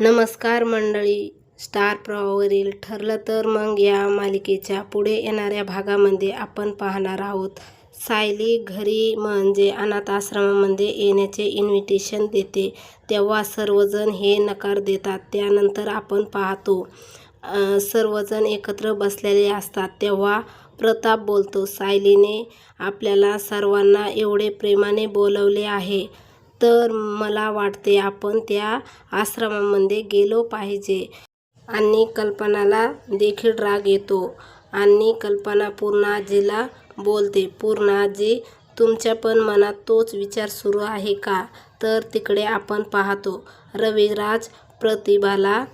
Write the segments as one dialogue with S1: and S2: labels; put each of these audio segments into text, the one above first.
S1: नमस्कार मंडळी. स्टार प्रवावरील ठरलं तर मग या मालिकेच्या पुढे येणाऱ्या भागामध्ये आपण पाहणार आहोत. सायली घरी म्हणजे अनाथ आश्रमामध्ये येण्याचे इन्व्हिटेशन देते. तेव्हा सर्वजण हे नकार देतात. त्यानंतर आपण पाहतो सर्वजण एकत्र बसलेले असतात. तेव्हा प्रताप बोलतो सायलीने आपल्याला सर्वांना एवढे प्रेमाने बोलवले आहे. तर मला वाटते आपण त्या आश्रमामध्ये गेलो पाहिजे. आणि कल्पनाला देखील राग येतो. आणि कल्पना पूर्णाजीला बोलते पूर्णाजी तुमच्या पण मनात तोच विचार सुरू आहे का तर तिकडे आपण पाहतो रविराज प्रतिभाला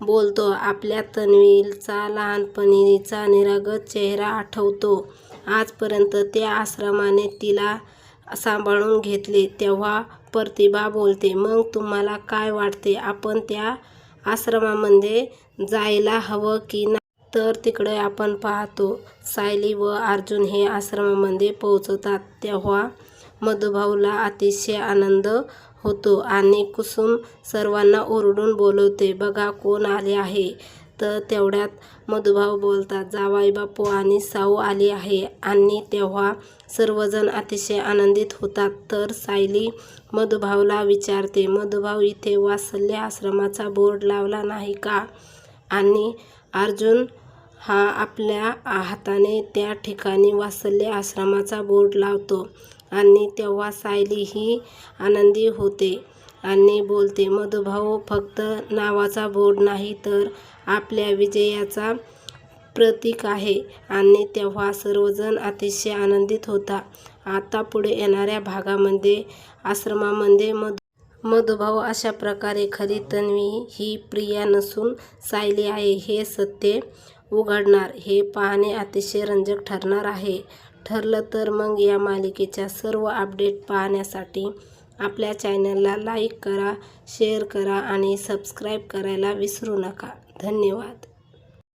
S1: बोलतो आपल्या तन्वीचा लहानपणीचा निरागत चेहरा आठवतो. आजपर्यंत त्या आश्रमाने तिला सांभाळून घेतले तेव्हा प्रतिभा बोलते मग तुम्हाला काय वाटते आपण त्या आश्रमामध्ये जायला हवं की नाही? तर तिकडे आपण पाहतो सायली व अर्जुन हे आश्रमामध्ये पोहोचतात. तेव्हा मधुभाऊला अतिशय आनंद होतो आणि कुसुम सर्वांना ओरडून बोलवते बघा कोण आले आहे. तर तेवढ्यात मधुभाऊ बोलतात जावाई बापू आणि साऊ आली आहे आणि तेव्हा सर्वजण अतिशय आनंदित होतात. तर सायली मधुभाऊला विचारते मधुभाऊ इथे वात्सल्य आश्रमाचा बोर्ड लावला नाही का? आणि अर्जुन हा आपल्या हाताने त्या ठिकाणी वात्सल्य आश्रमाचा बोर्ड लावतो आणि तेव्हा सायली ही आनंदी होते. आणि बोलते मधुभाऊ फक्त नावाचा बोर्ड नाही तर आपल्या विजयाचा प्रतीक आहे. आणि तेव्हा सर्वजण अतिशय आनंदित होता. आता पुढे येणाऱ्या भागामध्ये आश्रमामध्ये मधु मधुभाऊ अशा प्रकारे खरी तन्वी ही प्रिया नसून सायली आहे हे सत्य उघडणार हे पाहणे अतिशय रंजक ठरणार आहे. ठरलं तर मग या मालिकेच्या सर्व अपडेट पाहण्यासाठी आपल्या चॅनलला लाईक करा शेअर करा आणि सबस्क्राईब करायला विसरू नका. धन्यवाद.